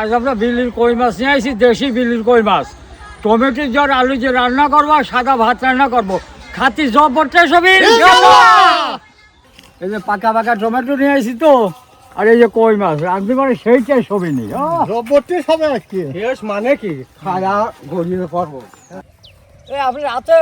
আজ আমরা বিল্লির কই মাছ? নিয়ে আসি দেশি বিলির কই মাছ। টমেটো জ্বর আলু যে রান্না করব আর সাদা ভাত রান্না করব। খাতি জব বটে সবই এই যে পাকা পাকা টমেটো নিয়ে আসি তো আর এই যে কই মাছ রাঁধতে পারে সেইটাই ছবি নেই রবটে সবে আজকে শেষ মানে কি? খাওয়া গড়িয়ে পড়ব এই আপনি রাতে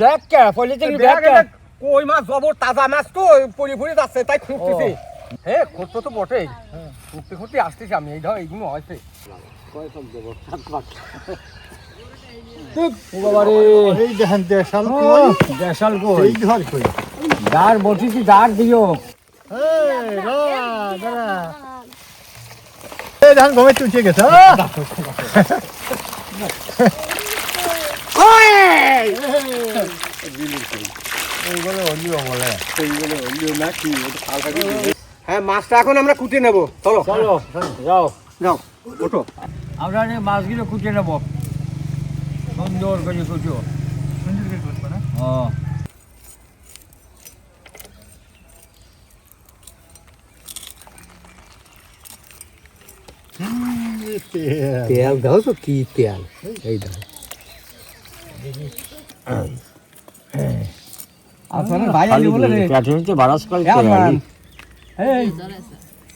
ব্যাগ কে? পলিথিন ব্যাগ কে? কই মাছ? জবর তাজা মাছ তো পরি পরি যাচ্ছে তাই খুঁজতেছি। হ্যাঁ খুঁজতো তো বটেই। খুঁজতে খুঁজতে আসতেছি আমি এই ধর এইগুলো হয়েছে। বাবারে এই দেখেন দেশাল ও, কই দেশাল কই? এই ধর কই? দাঁড় বটিছি দাঁড় দিও। হ্যাঁ মাছটা এখন আমরা কুটে নেব। চলো। চলো যাও। যাও ওঠো। আমরা এই মাছগুলো কুটে নেব। সুন্দর করে কুচো ও তেল দাও তো কি তেল? এই দাও আপনারা ভাই আলি বলে রে। ক্যাটারিংতে বারাস কাল হ্যাঁ।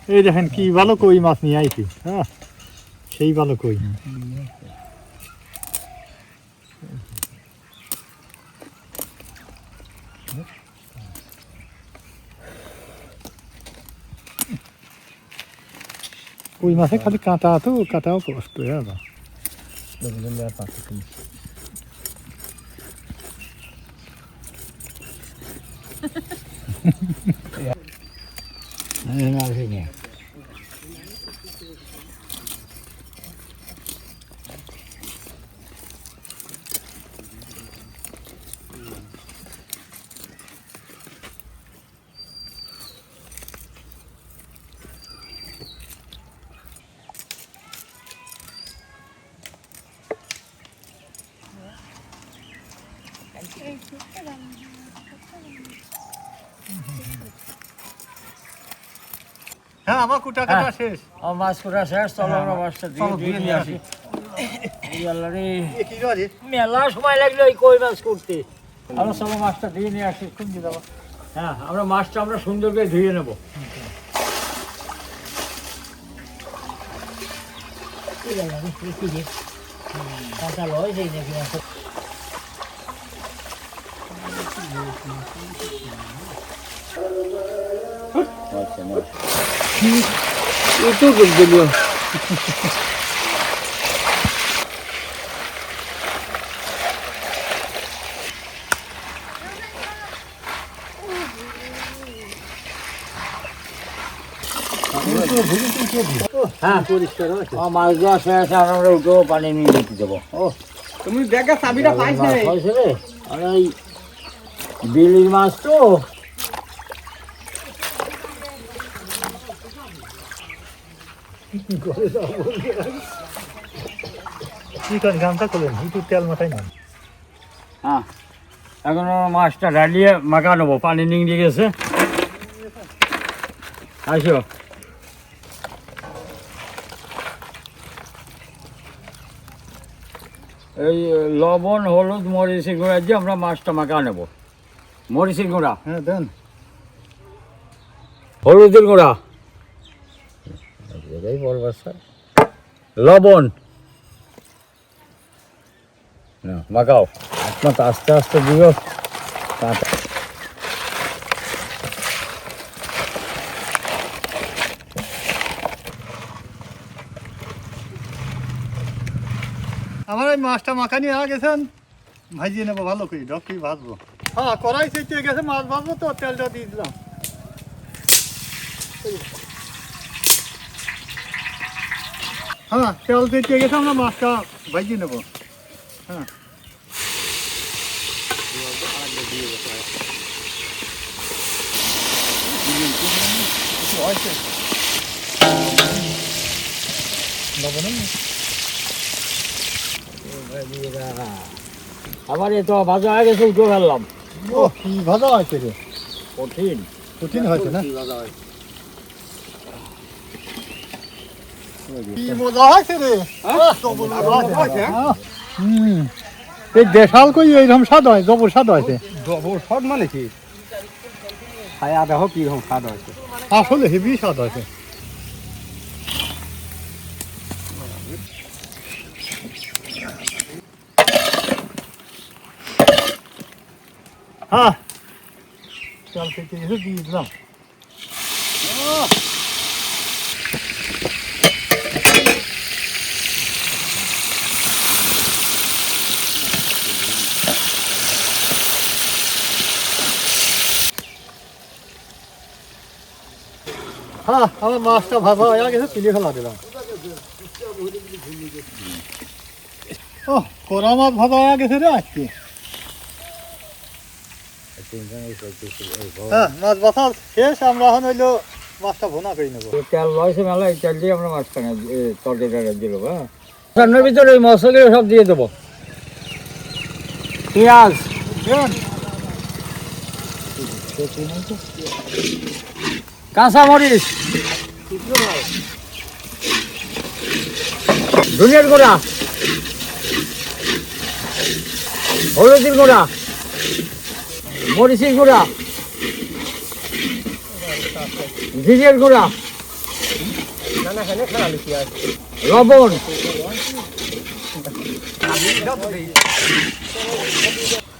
এই দেখেন কি ভালো কই মাছ নিয়ে আইছি। হ্যাঁ সেই ভালো কই। কই মাছে খালি কাঁটা তো কাটাও কষ্ট হ্যাঁ হ্যাঁ আমার কুটা কাটা হ্যাঁ। শেষ। আমার মাছ কুটা শেষ চলো আমরা মাছটা দিয়ে দিয়ে নিয়ে আসি। মেলা সময় লাগল এই কই মাছ করতে। আমরা চলো মাছটা দিয়ে নিয়ে আসি খুব হ্যাঁ আমরা মাছটা আমরা সুন্দর করে ধুয়ে নেব। একটু দিল হ্যাঁ পরিষ্কার আছে আমার মাছ দেওয়া শেষ আর আমরা উঠেও পানি নিয়ে যেতে দেবো ও তুমি ব্যাগের চাবিটা পাইছ হয়েছে রে। আর এই বিলির মাছ তো। করলেন একটু তেল মাথায় নেন হ্যাঁ এখন মাছটা ঢালিয়ে মাখা নেব। পানি নিংড়ে গেছে। আসো। এই লবণ হলুদ মরিচের গুঁড়া দিয়ে আমরা মাছটা মাখা নেব। মরিচের গুঁড়া। হ্যাঁ দেন। হলুদের গুঁড়া। লবণ। না, মাখাও। আপনার তো আস্তে আস্তে দিও। কাঁটা আমার এই মাছটা মাখানি আ গেছেন ভাজিয়ে নেব ভালো করে। ডকি ভাজবো। হ্যাঁ কড়াই সেচে গেছে মাছ ভাজবো তো তেলটা দিয়ে দিলাম। হ্যাঁ তেল সেচে গেছে আমরা মাছটা ভাজিয়ে নেব। হ্যাঁ। আবার এ তো ভাজা হয়ে গেছে উঠে ফেললাম। ও কি ভাজা হয়েছে রে? কঠিন। কঠিন হয়েছে না? মজা হয়েছে রে আহ, জবর মজা হয়েছে, হ্যাঁ? হুম এই দেশাল কই এইরকম স্বাদ হয় জবর স্বাদ হয়েছে জবর সব মানে কি? খায়া দেখো কীরকম স্বাদ হয়েছে আসলে হেভি স্বাদ হয়েছে হ্যাঁ। চাল থেকে এসে দিয়ে দিলাম হ্যাঁ আমার মাছটা ভাজা হয়ে গেছে তুলে ফেলা দিলাম। ও কোরা মাছ ভাজা হয়ে গেছে রে আজকে। হ্যাঁ মাছ ভাজা শেষ আমরা এখন হইল মাছটা ভোনা করে নেব। তেল লয়েছে মেলা এই তেল দিয়ে আমরা তরকারিটা হ্যাঁ? রান্নার ভিতরে ওই মশলাগুলো সব দিয়ে দেবো। পেঁয়াজ। কাঁচা মরিচ। ধনিয়ার গুঁড়া হলুদের গুঁড়া মরিচের গুঁড়া জিরের গুঁড়া লবণ।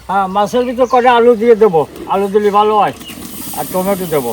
হ্যাঁ মাছের ভিতর কটা আলু দিয়ে দেবো। আলু দিলে ভালো হয়। আর টমেটো দেবো।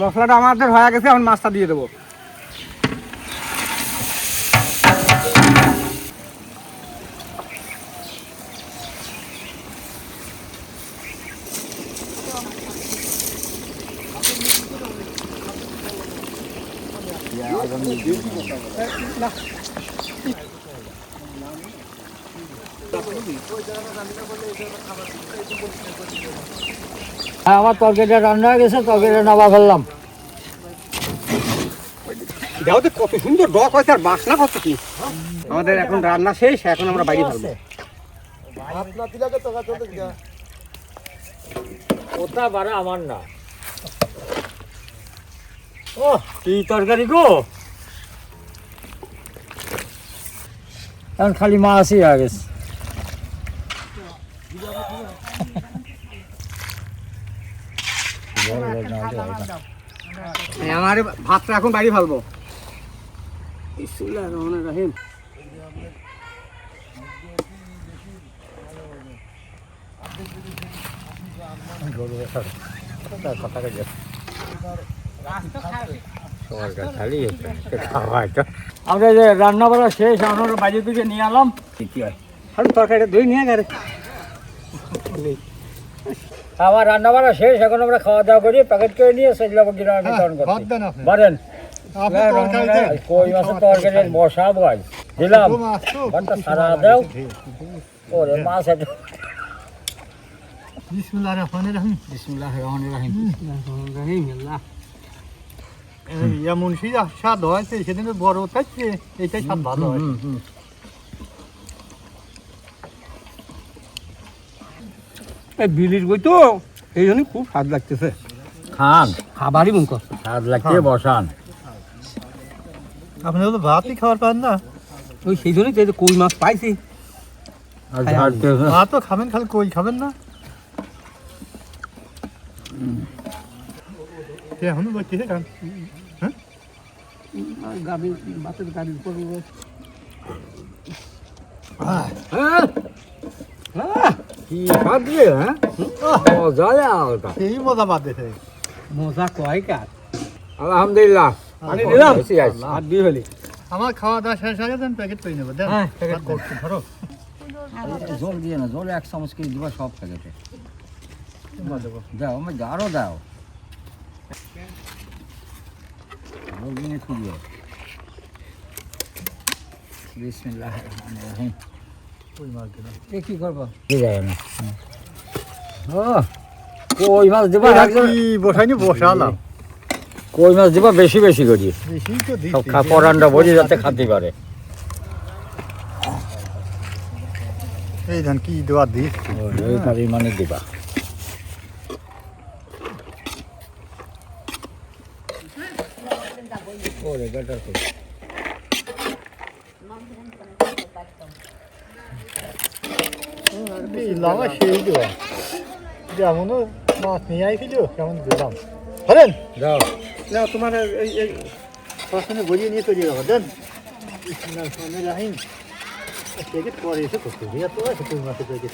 মশলাটা আমাদের হয়ে গেছে এখন মাছটা দিয়ে দেবো। হ্যাঁ আমার তরকারিটা রান্না হয়ে গেছে তরকারিটা নামা ফেললাম। দেখো তো কত সুন্দর ডক হয়েছে আর বাসনা কত কি? আমাদের এখন রান্না শেষ এখন আমরা বাইরে ফেলব ওটা বাড়া আমার না। ও কি তরকারি গো? এখন খালি মাছই হয়ে গেছে। আমার ভাতটা এখন বাইরে ফেলব রহিম। আমরা যে রান্না করা শেষ আমরা বাড়ি থেকে নিয়ে আলাম হয়? তরকারিটা দই নিয়ে গেলে। আমার রান্না বান্না শেষ এখন আমরা খাওয়া দাওয়া করি প্যাকেট করে নিয়ে সেগুলো গ্রামে হ্যাঁ, বিতরণ করছি। কই মাছের তরকারি আজ দিলাম। মাছ ঘণ্টা সারা দাও। ওরে মাছ এটা বিসমিল্লাহির রহমানির রহিম। বিসমুল্লাহ রহমান রাহিম। রহিম আল্লাহ। এই এমন স্বাদ হয়েছে সেদিন বড় থাকছে এইটাই স্বাদ ভালো হয়। এই বিলির বই তো এই জন্যই খুব স্বাদ লাগতেছে। খান। খাবারই কর। স্বাদ লাগছে বসান। আপনি তো ভাতই খাওয়ার পান না। ওই সেই জন্যই তো কই মাছ পাইছি। ভাত তো খাবেন খালি কই খাবেন না। সে এখনও বলছে খান? গাবি বাতের গাড়ির উপর কি স্বাদ দিয়ে হ্যাঁ মজা ওটা। সেই মজা বাদ দিতে মজা কয় কার? আলহামদুলিল্লাহ। পানি দিলাম আর দিয়ে হলি? আমার খাওয়া দাওয়া শেষ হয়ে গেছে প্যাকেট পেয়ে নেব দেন। হ্যাঁ, প্যাকেট করছি, ধরো। জল দিয়ে না জল এক চামচ করে দিবা সব প্যাকেটে দেবো। দাও আমি আরও দাও। দিয়ে খুঁজবে রহিম। এ কি করব? কি যায় না ও কই মাছ দেবা কি বসাইনি? বসালাম। কই মাছ দেবা বেশি বেশি করি। বেশি তো দিই সব খা পরানটা বোঝে যাতে খাতে পারে। এই ধান কি দেওয়া দিস? এই পরিমাণে দিবা। ওরে বেটার কই? দিলাম আর সেই দেওয়া যেমন মাছ নিয়ে আইছিল কেমন দিলাম হলেন যাও না তোমার এই এই পড়াশোনা গড়িয়ে নিয়ে তৈরি রাখো দেন রাহিম প্যাকেট পরে এসে করতে হবে এত আছে কই মাছের প্যাকেট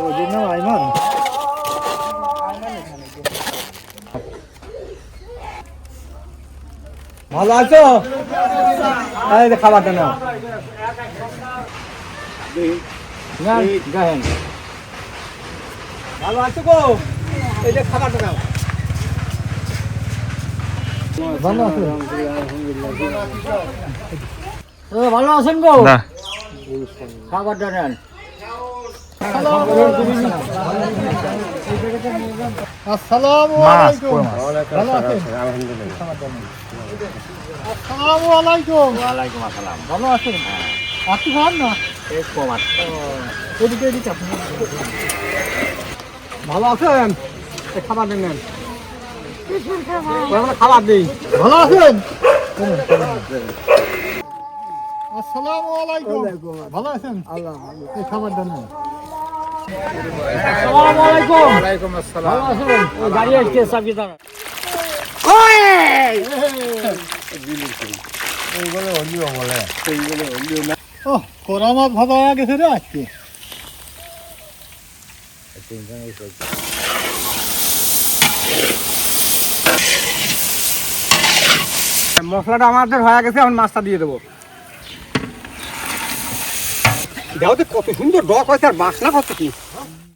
ওই জন্য আইমান ভালো আছো এই যে খাবারটা নাও। ভালো আছো গো? এই যে খাবারটা নাও। ভালো আছে? ও ভালো আছেন গো? খাবারটা নেন। আসসালামু আলাইকুম। ভালো আছেন? আসসালামু আলাইকুম ওয়ালাইকুম আসসালাম। ভালো আছেন? আপনি খান না? এই কম আছে এদিকে এদিকে আপনি। ভালো আছেন? খাবার নেন। খাবার দিই। ভালো আছেন? আসসালামু। আলাইকুম ভালো আছেন? আল্লাহ এই খাবার দেন আসসালামু আলাইকুম ওয়ালাইকুম আসসালাম। ভালো আছেন? ওই! গেছে রে আজকে। মশলাটা আমাদের হয়ে গেছে এখন মাছটা দিয়ে দেবো। দেখো তো কত সুন্দর ডক হয়েছে আর বাসনা কত কি?